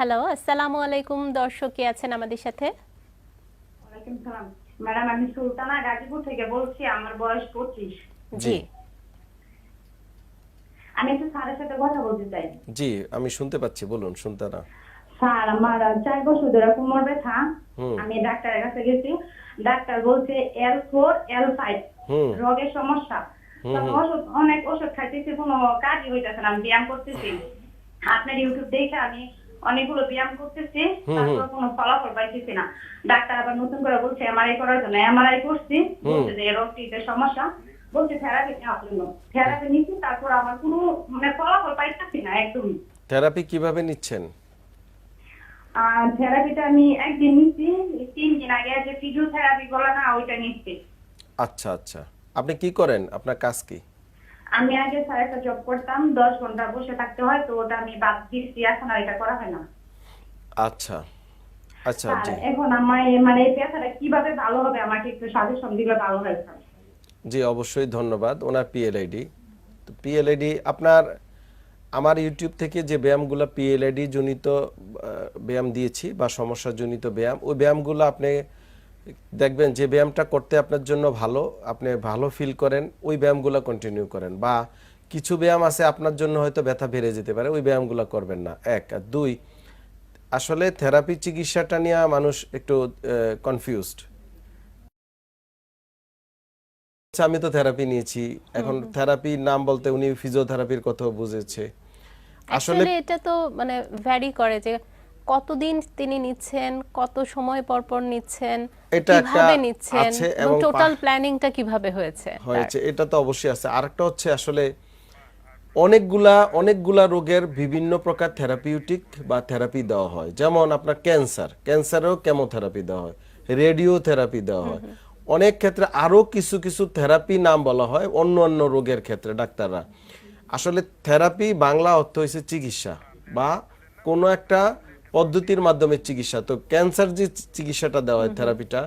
Hello আসসালামু আলাইকুম দর্শক কে আছেন আমাদের সাথে? ওয়ালাইকুম সালাম। ম্যাডাম আমি সুলতানা গাজীপুর থেকে বলছি আমার বয়স পঁচিশ। জি। আমি একটু স্যারের সাথে কথা বলতে চাই। জি আমি শুনতে পাচ্ছি বলুন শুনতে না স্যার আমার চার বছর ধরে কোমর ব্যথা। আমি ডাক্তারের কাছে গেছি। ডাক্তার বলছে এল ফোর এল ফাইভ রোগের সমস্যা। ওষুধ অনেক ওষুধ খাইতেছি কোনো কাজই হইতেছে না আমি ব্যায়াম করতেছি। আপনার ইউটিউব দেখে আমি অনেকগুলো ব্যায়াম করতেছি তারপর কোনো ফলাফল পাইতেছি না। ডাক্তার আবার নতুন করে বলছে এমআরআই করার জন্য এমআরআই করছি। বলছে যে সমস্যা। বলছে থেরাপি নেওয়ার জন্য। থেরাপি নিচ্ছি তারপর আমার কোনো মানে ফলাফল পাইতেছি না একদমই। থেরাপি কীভাবে নিচ্ছেন? আর থেরাপিটা আমি একদিন নিচ্ছি তিন দিন আগে যে ফিজিওথেরাপি বলে না ওইটা নিচ্ছি আচ্ছা আচ্ছা। আপনি কি করেন? আপনার কাজ কি? আমি আগে স্যার একটা জব করতাম দশ ঘণ্টা বসে থাকতে হয় তো ওটা আমি বাদ দিচ্ছি এখন আর এটা করা হয় না। আচ্ছা আচ্ছা জি। এখন আমার মানে এই পেশাটা কীভাবে ভালো হবে আমাকে একটু সাজেশন দিলে ভালো হয় স্যার। জি অবশ্যই ধন্যবাদ ওনার পিএলআইডি তো পিএলআইডি আপনার আমার ইউটিউব থেকে যে ব্যায়ামগুলো পিএলআইডি জনিত ব্যায়াম দিয়েছি বা সমস্যা জনিত ব্যায়াম ওই ব্যায়ামগুলো আপনি দেখবেন যে ব্যায়ামটা করতে আপনার জন্য ভালো আপনি ভালো ফিল করেন ওই ব্যায়ামগুলো কন্টিনিউ করেন। বা কিছু ব্যায়াম আছে আপনার জন্য হয়তো ব্যথা বেড়ে যেতে পারে ওই ব্যায়ামগুলো করবেন না। এক। আর দুই আসলে থেরাপি চিকিৎসাটা নিয়ে মানুষ একটু কনফিউজড আচ্ছা আমি তো থেরাপি নিয়েছি। এখন থেরাপি নাম বলতে উনি ফিজিওথেরাপির কথাও বুঝেছে। আসলে আসলে এটা তো মানে ভ্যারি করে যে কতদিন তিনি নিচ্ছেন কত সময় পর পর নিচ্ছেন এটা কীভাবে নিচ্ছেন এবং টোটাল প্ল্যানিংটা কীভাবে হয়েছে হয়েছে এটা তো অবশ্যই আছে। আরেকটা হচ্ছে আসলে অনেকগুলা অনেকগুলা রোগের বিভিন্ন প্রকার থেরাপিউটিক বা থেরাপি দেওয়া হয়। যেমন আপনার ক্যান্সার ক্যান্সারেও কেমোথেরাপি দেওয়া হয় রেডিও থেরাপি দেওয়া হয়। অনেক ক্ষেত্রে আরও কিছু কিছু থেরাপি নাম বলা হয় অন্য অন্য রোগের ক্ষেত্রে ডাক্তাররা। আসলে থেরাপি বাংলা অর্থ হয়েছে চিকিৎসা বা কোনো একটা পদ্ধতির মাধ্যমে চিকিৎসা। তো ক্যান্সার যে চিকিৎসাটা দেওয়া হয় থেরাপিটা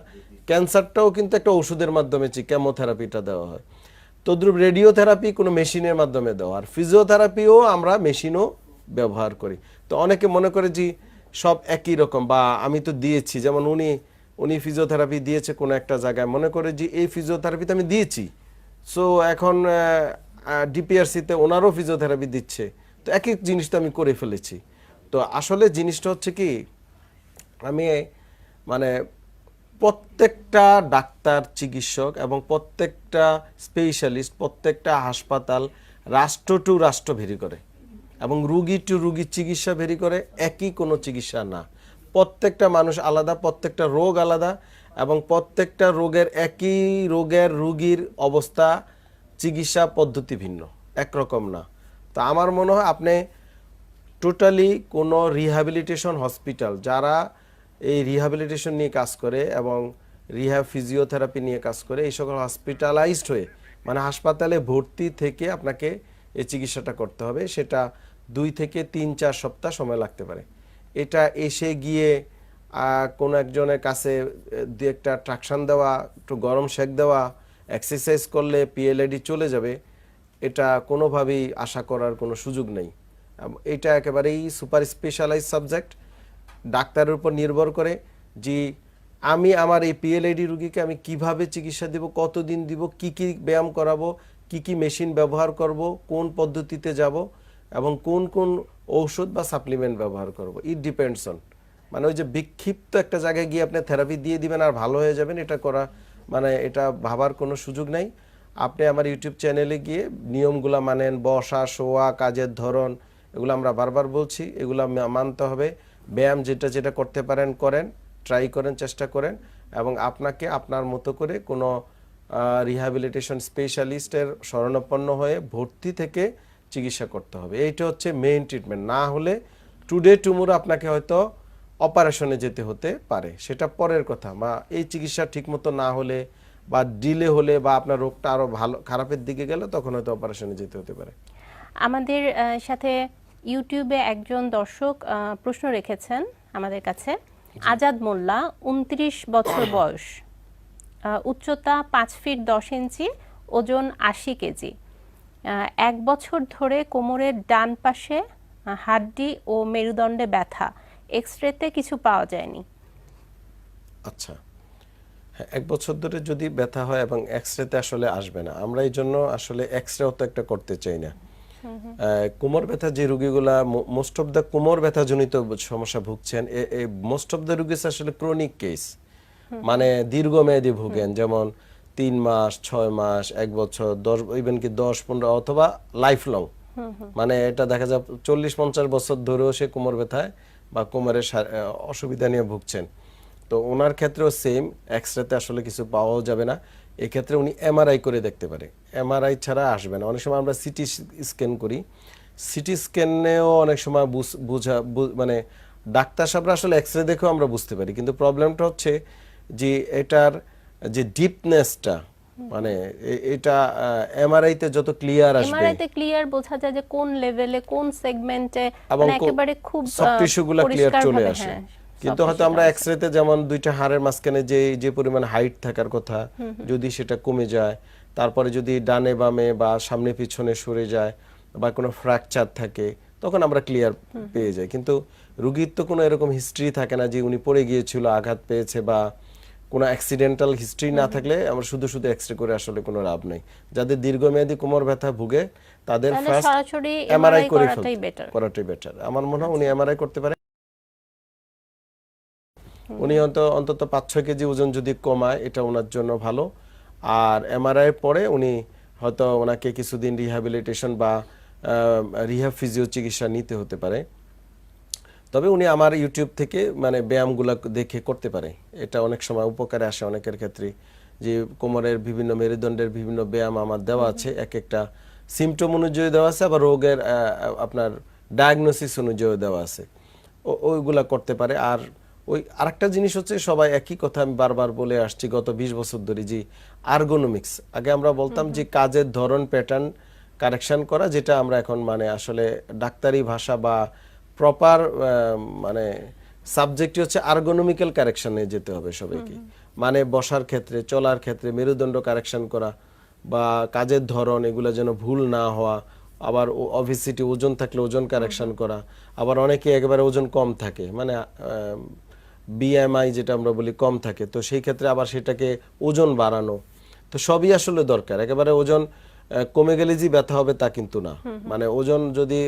ক্যান্সারটাও কিন্তু একটা ওষুধের মাধ্যমে কেমোথেরাপিটা দেওয়া হয়। তদ্রুপ রেডিওথেরাপি কোনো মেশিনের মাধ্যমে দেওয়া। আর ফিজিওথেরাপিও আমরা মেশিনও ব্যবহার করি। তো অনেকে মনে করে যে সব একই রকম বা আমি তো দিয়েছি যেমন উনি উনি ফিজিওথেরাপি দিয়েছে কোনো একটা জায়গায়। মনে করে যে এই ফিজিওথেরাপিতে আমি দিয়েছি। সো এখন ডিপিআরসিতে ওনারও ফিজিওথেরাপি দিচ্ছে। তো এক এক জিনিস তো আমি করে ফেলেছি। তো আসলে জিনিসটা হচ্ছে কি, আমি মানে প্রত্যেকটা ডাক্তার, চিকিৎসক এবং প্রত্যেকটা স্পেশালিস্ট প্রত্যেকটা হাসপাতাল রাষ্ট্র টু রাষ্ট্র ভেরি করে এবং রুগী টু রুগীর চিকিৎসা ভেরি করে, একই কোনো চিকিৎসা না। প্রত্যেকটা মানুষ আলাদা, প্রত্যেকটা রোগ আলাদা এবং প্রত্যেকটা রোগের একই রোগের রুগীর অবস্থা, চিকিৎসা পদ্ধতি ভিন্ন, একরকম না। তো আমার মনে হয় আপনি টোটালি কোনো রিহ্যাবিলিটেশন হসপিটাল যারা এই রিহ্যাবিলিটেশন নিয়ে কাজ করে এবং রিহ্যাব ফিজিওথেরাপি নিয়ে কাজ করে, এই সকল হসপিটালাইজড হয়ে মানে হাসপাতালে ভর্তি থেকে আপনাকে এই চিকিৎসাটা করতে হবে। সেটা দুই থেকে তিন, চার সপ্তাহ সময় লাগতে পারে। এটা এসে গিয়ে কোনো একজনের কাছে দু একটা ট্রাকশন দেওয়া, একটু গরম সেক দেওয়া এক্সারসাইজ করলে পিএলআইডি চলে যাবে, এটা কোনোভাবেই আশা করার কোনো সুযোগ নেই। এটা একেবারেই সুপার স্পেশালাইজ সাবজেক্ট। ডাক্তারের উপর নির্ভর করে যে আমি আমার এই পিএলআইডি রুগীকে আমি কীভাবে চিকিৎসা দেব, কতদিন দিব, কি কি ব্যায়াম করাবো, কি কি মেশিন ব্যবহার করব, কোন পদ্ধতিতে যাব এবং কোন কোন ঔষধ বা সাপ্লিমেন্ট ব্যবহার করব। ইট ডিপেন্ডস অন মানে ওই যে বিক্ষিপ্ত একটা জায়গায় গিয়ে আপনি থেরাপি দিয়ে দিবেন আর ভালো হয়ে যাবেন, এটা করা মানে এটা ভাবার কোনো সুযোগ নাই। আপনি আমার ইউটিউব চ্যানেলে গিয়ে নিয়মগুলো মানেন, বসা, শোয়া, কাজের ধরন এগুলো আমরা বারবার বলছি, এগুলো মানতে হবে। ব্যায়াম যেটা যেটা করতে পারেন, করেন ট্রাই করেন, চেষ্টা করেন এবং আপনাকে আপনার মতো করে কোনো রিহ্যাবিলিটেশন স্পেশালিস্টের শরণাপন্ন হয়ে ভর্তি থেকে চিকিৎসা করতে হবে। এইটা হচ্ছে মেইন ট্রিটমেন্ট না হলে টুডে টুমোরো আপনাকে হয়তো অপারেশনে যেতে হতে পারে। সেটা পরের কথা। বা এই চিকিৎসা ঠিকমতো না হলে বা ডিলে হলে বা আপনার রোগটা আরও ভালো, খারাপের দিকে গেলে তখন হয়তো অপারেশনে যেতে হতে পারে। আমাদের সাথে ইউটিউবে একজন দর্শক প্রশ্ন রেখেছেন আমাদের কাছে। আজাদ মোল্লা উনত্রিশ বছর বয়স। উচ্চতা পাঁচ ফিট দশ ইঞ্চি ওজন আশি কেজি। এক বছর ধরে কোমরের ডান পাশে হাড্ডি ও মেরুদণ্ডে ব্যথা। এক্স রেতে কিছু পাওয়া যায়নি। আচ্ছা। হ্যাঁ এক বছর ধরে যদি ব্যথা হয় এবং এক্স রেতে আসলে আসবে না আমরা এই জন্য আসলে এক্স রেও তো একটা করতে চাই না। কোমর ব্যথা যে রোগীগুলা মোস্ট অফ দ্য কোমর ব্যথা জনিত সমস্যা ভুগছেন মোস্ট অফ দ্য রোগী আসলে ক্রনিক কেস মানে দীর্ঘমেয়াদী ভুগেন যেমন তিন মাস ছয় মাস এক বছর দশ ইভেন কি দশ পনেরো অথবা লাইফ লং মানে এটা দেখা যায় চল্লিশ পঞ্চাশ বছর ধরেও সে কোমর ব্যথায় বা কোমরের অসুবিধা নিয়ে ভুগছেন। তো ওনার ক্ষেত্রেও সেম এক্সরেতে আসলে কিছু পাওয়াও যাবে না। এক্ষেত্রে উনি এমআরআই করে দেখতে পারে। এমআরআই ছাড়া আসবে না। অনেক সময় আমরা সিটি স্ক্যান করি। সিটি স্ক্যানেও অনেক সময় বুঝা মানে ডাক্তার সাহেবরা আসলে এক্সরে দেখেও আমরা বুঝতে পারি। কিন্তু প্রবলেমটা হচ্ছে যে এটার যে ডিপনেসটা মানে এটা এমআরআই তে যত ক্লিয়ার আসবে এমআরআই তে ক্লিয়ার বোঝা যায় যে কোন লেভেলে কোন সেগমেন্টে মানে একেবারে খুব সব টিস্যুগুলো ক্লিয়ার চলে আসে। হ্যাঁ, কিন্তু হয়তো আমরা। এক্সরেতে যেমন দুইটা হাড়ের মাঝখানে যে যে পরিমাণ হাইট থাকার কথা যদি সেটা কমে যায় তারপরে যদি ডানে বামে বা সামনে পিছনে সরে যায় বা কোনো ফ্র্যাকচার থাকে তখন আমরা ক্লিয়ার পেয়ে যাই। কিন্তু রুগীর তো কোনো এরকম হিস্ট্রি থাকে না যে উনি পড়ে গিয়েছিল আঘাত পেয়েছে বা কোনো অ্যাক্সিডেন্টাল হিস্ট্রি না থাকলে আমরা শুধু শুধু এক্সরে করে আসলে কোনো লাভ নেই। যাদের দীর্ঘমেয়াদী কোমর ব্যথা ভুগে তাদের ফার্স্ট এমআরআই করে করাটাই ফেলতে বেটার করাটাই বেটার আমার মনে হয় উনি এমআরআই করতে পারে। উনি অন্ত অন্তত পাঁচ ছয় কেজি ওজন যদি কমায় এটা ওনার জন্য ভালো। আর এমআরআই পরে উনি হয়তো ওনাকে কিছুদিন রিহ্যাবিলিটেশন বা রিহ্যাব ফিজিও চিকিৎসা নিতে হতে পারে। তবে উনি আমার ইউটিউব থেকে মানে ব্যায়ামগুলো দেখে করতে পারে। এটা অনেক সময় উপকারে আসে অনেকের ক্ষেত্রে। যে কোমরের বিভিন্ন মেরুদণ্ডের বিভিন্ন ব্যায়াম আমার দেওয়া আছে। এক একটা সিমটম অনুযায়ী দেওয়া আছে আবার রোগের আপনার ডায়াগনোসিস অনুযায়ী দেওয়া আছে। ওইগুলা করতে পারে। আর ওই আরেকটা জিনিস হচ্ছে সবাই একই কথা আমি বারবার বলে আসছি গত বিশ বছর ধরে যে আর্গোনমিক্স আগে আমরা বলতাম যে কাজের ধরন প্যাটার্ন কারেকশন করা যেটা আমরা এখন মানে আসলে ডাক্তারি ভাষা বা প্রপার মানে সাবজেক্টই হচ্ছে আর্গোনমিক্যাল কারেকশনে যেতে হবে সবাইকে। মানে বসার ক্ষেত্রে চলার ক্ষেত্রে মেরুদণ্ড কারেকশন করা বা কাজের ধরন এগুলো যেন ভুল না হওয়া আবার অভিসিটি ওজন থাকলে ওজন কারেকশন করা আবার অনেকে একেবারে ওজন কম থাকে। মানে বিএমআই যেটা আমরা বলি কম থাকে তো সেই ক্ষেত্রে আবার সেটাকে ওজন বাড়ানো তো সবই আসলে দরকার। একেবারে ওজন কমে গেলে যে ব্যথা হবে তা কিন্তু না। মানে ওজন যদি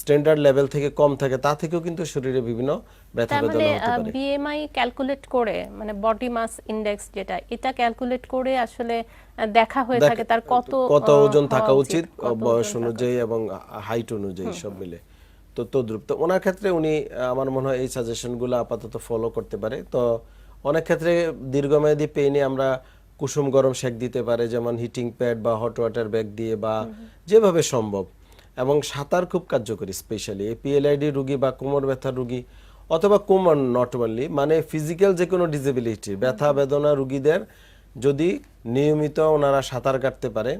স্ট্যান্ডার্ড লেভেল থেকে কম থাকে তা থেকেও কিন্তু শরীরে বিভিন্ন ব্যথা তার মানে বেদনা হতে পারে। বিএমআই ক্যালকুলেট করে মানে বডি মাস ইন্ডেক্স যেটা এটা ক্যালকুলেট করে আসলে দেখা হয়ে থাকে তার কত কত ওজন থাকা উচিত বয়স অনুযায়ী এবং হাইট অনুযায়ী সব মিলে। তো তদ্রুপ তো ওনার ক্ষেত্রে উনি আমার মনে হয় এই সাজেশনগুলো আপাতত ফলো করতে পারে। তো অনেক ক্ষেত্রে দীর্ঘমেয়াদী পেইনে আমরা কুসুম গরম সেক দিতে পারে যেমন হিটিং প্যাড বা হট ওয়াটার ব্যাগ দিয়ে বা যেভাবে সম্ভব। এবং সাঁতার খুব কার্যকরী স্পেশালি পিএলআইডি রুগী বা কোমর ব্যথার রুগী অথবা কোমর নট অনলি মানে ফিজিক্যাল যে কোনো ডিসেবিলিটি ব্যথা বেদনা রুগীদের যদি নিয়মিত ওনারা সাঁতার কাটতে পারে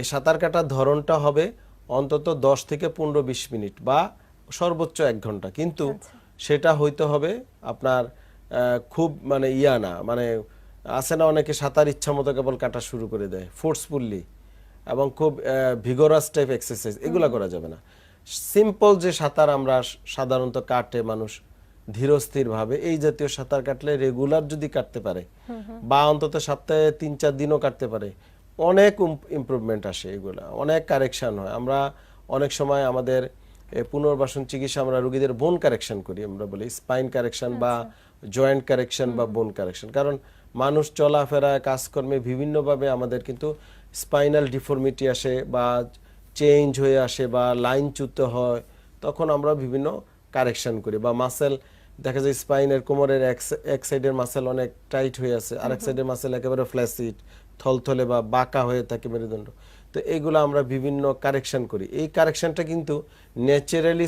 এই সাঁতার কাটার ধরনটা হবে অন্তত দশ থেকে পনেরো বিশ মিনিট বা সর্বোচ্চ এক ঘণ্টা। কিন্তু সেটা হইতে হবে আপনার খুব মানে ইয়া না মানে আছে না অনেকে সাঁতার ইচ্ছা মতো কেবল কাটা শুরু করে দেয় ফোর্সফুললি এবং খুব ভিগরাস টাইপ এক্সারসাইজ এগুলো করা যাবে না। সিম্পল যে সাঁতার আমরা সাধারণত কাটে মানুষ ধীরস্থিরভাবে এই জাতীয় সাঁতার কাটলে রেগুলার যদি কাটতে পারে বা অন্তত সপ্তাহে তিন চার দিনও কাটতে পারে অনেক ইমপ্রুভমেন্ট আসে এগুলা অনেক কারেকশন হয়। আমরা অনেক সময় আমাদের পুনর্বাসন চিকিৎসা আমরা রোগীদের বোন কারেকশন করি আমরা বলি স্পাইন কারেকশন বা জয়েন্ট কারেকশন বা বোন কারেকশন। কারণ মানুষ চলাফেরায় কাজকর্মে বিভিন্নভাবে আমাদের কিন্তু স্পাইনাল ডিফর্মিটি আসে বা চেঞ্জ হয়ে আসে বা লাইন চ্যুত হয় তখন আমরা বিভিন্ন কারেকশন করি বা মাসেল দেখা যায় স্পাইনের কোমরের এক সাইডের মাসেল অনেক টাইট হয়ে আছে আর এক সাইডের মাসেল একেবারে ফ্ল্যাসিড থলথলে বা বাঁকা হয়ে থাকে মেরুদণ্ড। তো এইগুলো আমরা বিভিন্ন কারেকশন করি। এই কারেকশনটা কিন্তু ন্যাচারালি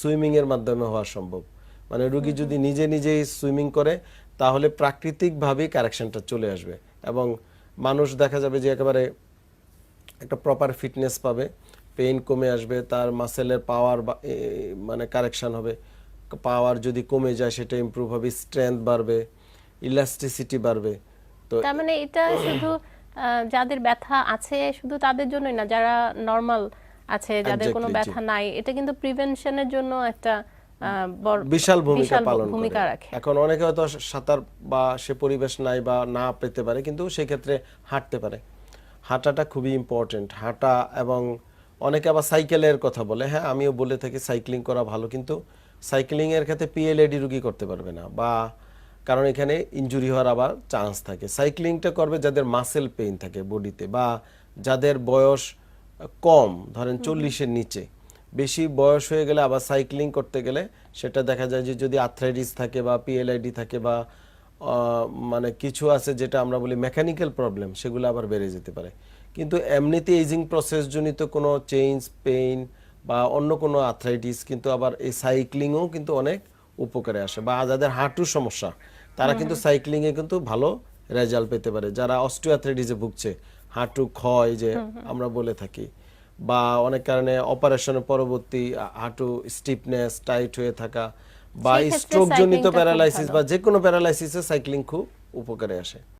সুইমিংয়ের মাধ্যমে হওয়া সম্ভব। মানে রুগী যদি নিজে নিজেই সুইমিং করে তাহলে প্রাকৃতিকভাবেই কারেকশনটা চলে আসবে এবং মানুষ দেখা যাবে যে একেবারে একটা প্রপার ফিটনেস পাবে পেইন কমে আসবে তার মাসেলের পাওয়ার মানে কারেকশন হবে। পাওয়ার যদি কমে যায় সেটা ইমপ্রুভ হবে স্ট্রেংথ বাড়বে ইলাস্টিসিটি বাড়বে। তো তার মানে এটা শুধু যাদের ব্যথা আছে শুধু তাদের জন্যই না যারা নর্মাল আছে যাদের কোনো ব্যথা নাই এটা কিন্তু প্রিভেনশনের জন্য একটা বিশাল ভূমিকা পালন ভূমিকা করে। রাখে। এখন অনেকে হয়তো সাঁতার বা সে পরিবেশ নাই বা না পেতে পারে কিন্তু সেই ক্ষেত্রে হাঁটতে পারে। হাঁটাটা খুবই ইম্পর্টেন্ট হাঁটা এবং অনেকে আবার সাইকেলের কথা বলে হ্যাঁ আমিও বলে থাকি সাইক্লিং করা ভালো কিন্তু সাইক্লিং এর ক্ষেত্রে পিএলএডি রুগী করতে পারবে না বা কারণ এখানে ইনজুরি হওয়ার আবার চান্স থাকে। সাইক্লিংটা করবে যাদের মাসেল পেইন থাকে বডিতে বা যাদের বয়স কম ধরেন চল্লিশের নিচে। বেশি বয়স হয়ে গেলে আবার সাইক্লিং করতে গেলে সেটা দেখা যায় যে যদি আর্থ্রাইটিস থাকে বা পিএলআইডি থাকে বা মানে কিছু আছে যেটা আমরা বলি মেকানিক্যাল প্রবলেম সেগুলো আবার বেড়ে যেতে পারে। কিন্তু এমনিতে এজিং প্রসেস জনিত কোনো চেঞ্জ পেইন বা অন্য কোনো আর্থ্রাইটিস কিন্তু আবার এই সাইক্লিংও কিন্তু অনেক উপকারে আসে বা যাদের হাঁটুর সমস্যা তারা কিন্তু সাইক্লিংয়ে কিন্তু ভালো রেজাল্ট পেতে পারে। যারা অস্টিওআর্থ্রাইটিসে ভুগছে হাঁটু ক্ষয় যে আমরা বলে থাকি বা অনেক কারণে অপারেশনের পরবর্তী হাঁটু স্টিফনেস টাইট হয়ে থাকা বা স্ট্রোক জনিত প্যারালাইসিস বা যে কোনো প্যারালাইসিসে সাইক্লিং খুব উপকারে আসে।